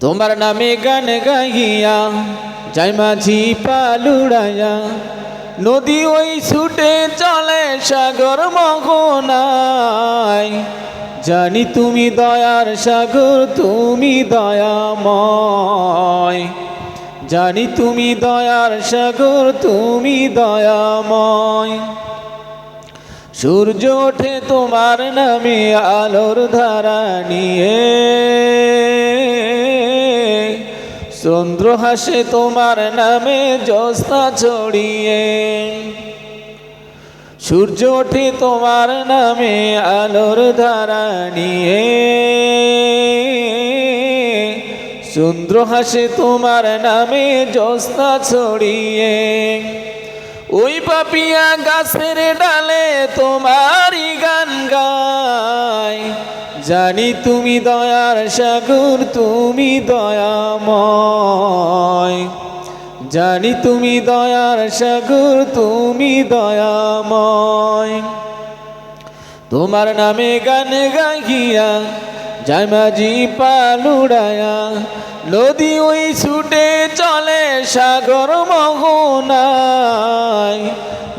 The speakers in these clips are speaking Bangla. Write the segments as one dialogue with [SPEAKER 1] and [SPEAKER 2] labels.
[SPEAKER 1] তোমার নামে গান গাইয়া, যাই মাঝি পালুড়াইয়া, নদী ওই ছুটে চলে সাগর মগনায় জানি তুমি দয়ার সাগর, তুমি দয়াময়। জানি তুমি দয়ার সাগর, তুমি দয়াময়। সূর্য ওঠে তোমার নামে, আলোর ধারা নিয়ে। চন্দ্র হাসে তোমার নামে জ্যোৎস্না ছড়িয়ে। সূর্য ওঠে তোমার নামে আলোর ধারা নিয়ে। চন্দ্র হাসে তোমার নামে জ্যোৎস্না ছড়িয়ে। ওই পাপিয়া গাছের ডালে তোমারই গান গায়। জানি তুমি দয়ার সাগর, তুমি দয়াময়। জানি তুমি দয়ার সাগর, তুমি দয়াময়। তোমার নামে গান যায় মাঝি পালুড়ায়া নদী ওই ছুটে চলে সাগর মগনায়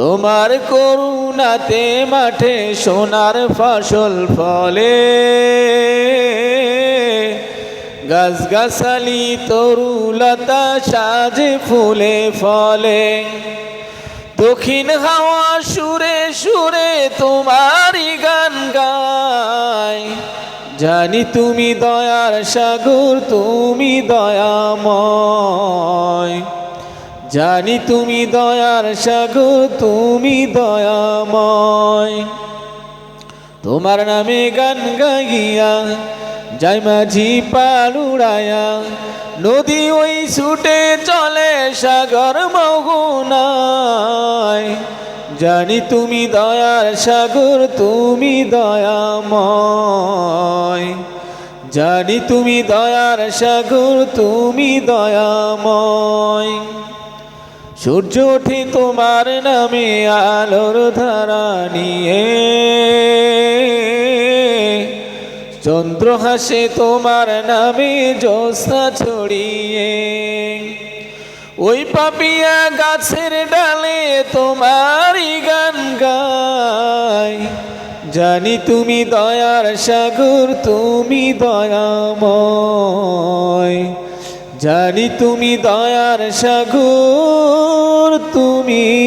[SPEAKER 1] তোমার করুণাতে মাঠে সোনার ফসল ফলে। গাছগাছালি, তরুলতা সাজে ফুলে ফলে। দক্ষিণ হাওয়া সুরে সুরে তোমারই গান গায়। জানি তুমি দয়ার সাগর, তুমি দয়াময়। জানি তুমি দয়ার সাগর তুমি দয়াময়। তোমার নামে গান গাইয়া, যাই মাঝি পালুড়ায়া নদী ওই ছুটে চলে সাগর মগুনায় জানি তুমি দয়ার সাগর, তুমি দয়াময়। জানি তুমি দয়ার সাগর, তুমি দয়াময়। সূর্য ওঠে তোমার নামে আলোর ধারা নিয়ে। চন্দ্র হাসে তোমার নামে জ্যোৎস্না ছড়িয়ে। ওই পাপিয়া গাছের ডালে তোমারই গান গায়। জানি তুমি দয়ার সাগর, তুমি দয়াময়। জানি তুমি দয়ার সাগর তুমি দয়াময়